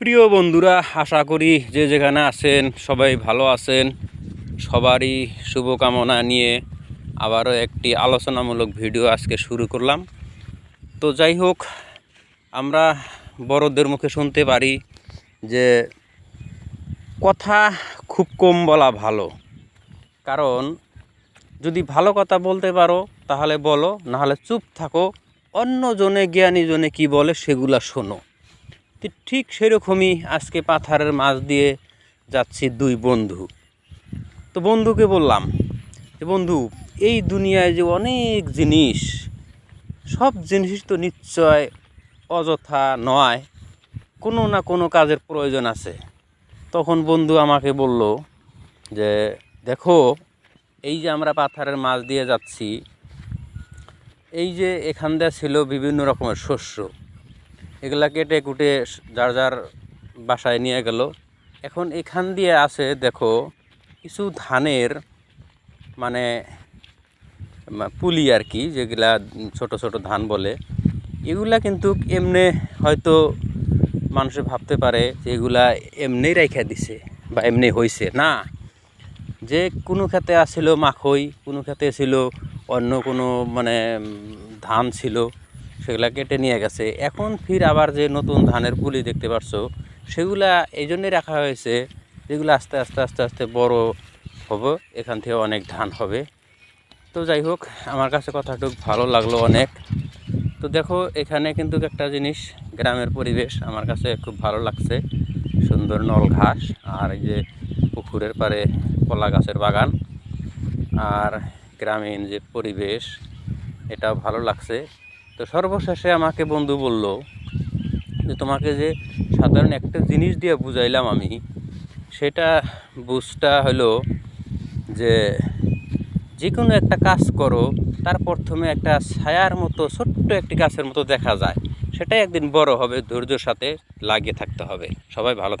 প্রিয় বন্ধুরা, আশা করি যে যেখানে আছেন সবাই ভালো আছেন। সবারই শুভকামনা নিয়ে আবারও একটি আলোচনামূলক ভিডিও আজকে শুরু করলাম। তো যাই হোক, আমরা বড়দের মুখে শুনতে পারি যে কথা খুব কম বলা ভালো। কারণ যদি ভালো কথা বলতে পারো, তাহলে বলো, নাহলে চুপ থাকো অন্য জনে জ্ঞানী জনে কী বলে সেগুলা শোনো। তো ঠিক সেরকমই আজকে পাথারের মাছ দিয়ে যাচ্ছি দুই বন্ধু। তো বন্ধুকে বললাম যে, বন্ধু, এই দুনিয়ায় যে অনেক জিনিস, সব জিনিস তো নিশ্চয় অযথা নয়, কোনো না কোনো কাজের প্রয়োজন আছে। তখন বন্ধু আমাকে বলল যে, দেখো, এই যে আমরা পাথারের মাছ দিয়ে যাচ্ছি, এই যে এখান দিয়ে ছিল বিভিন্ন রকমের শস্য এগুলা কেটে কুটে যার যার বাসায় নিয়ে গেল। এখন এখান দিয়ে আছে, দেখো, কিছু ধানের মানে পুলি আর কি, যেগুলা ছোট ছোট ধান বলে। এগুলা কিন্তু এমনি হয়তো মানুষে ভাবতে পারে যে এগুলা এমনি রেখে দিছে বা এমনি হয়েছে না, যে কোনো ক্ষেতে আসছিল মাখই, কোনো ক্ষেতে ছিল অন্য কোনো মানে ধান ছিল। সেগুলা কেটে নিয়ে গেছে। এখন ফির আবার যে নতুন ধানের পুলি দেখতে পাচ্ছ সেগুলা এই জন্যে রাখা হয়েছে যেগুলো আস্তে আস্তে আস্তে আস্তে বড় হবে, এখান থেকে অনেক ধান হবে। তো যাই হোক, আমার কাছে কথাটুক ভালো লাগল অনেক। তো দেখো, এখানে কিন্তু একটা জিনিস, গ্রামের পরিবেশ আমার কাছে খুব ভালো লাগছে। সুন্দর নল ঘাস আর এই যে পুকুরের পাড়ে কলা গাছের বাগান। আর গ্রামীণ যে পরিবেশ, এটাও ভালো লাগছে। তো সর্বশেষে আমাকে বন্ধু বলল যে তোমাকে যে সাধারণ একটা জিনিস দিয়ে বুঝাইলাম আমি, সেটা বুঝটা হলো যে যে কোনো একটা কাজ করো, তার প্রথমে একটা ছায়ার মতো, ছোট্ট একটি গাছের মতো দেখা যায়। সেটাই একদিন বড় হবে, ধৈর্যর সাথে লাগিয়ে থাকতে হবে। সবাই ভালো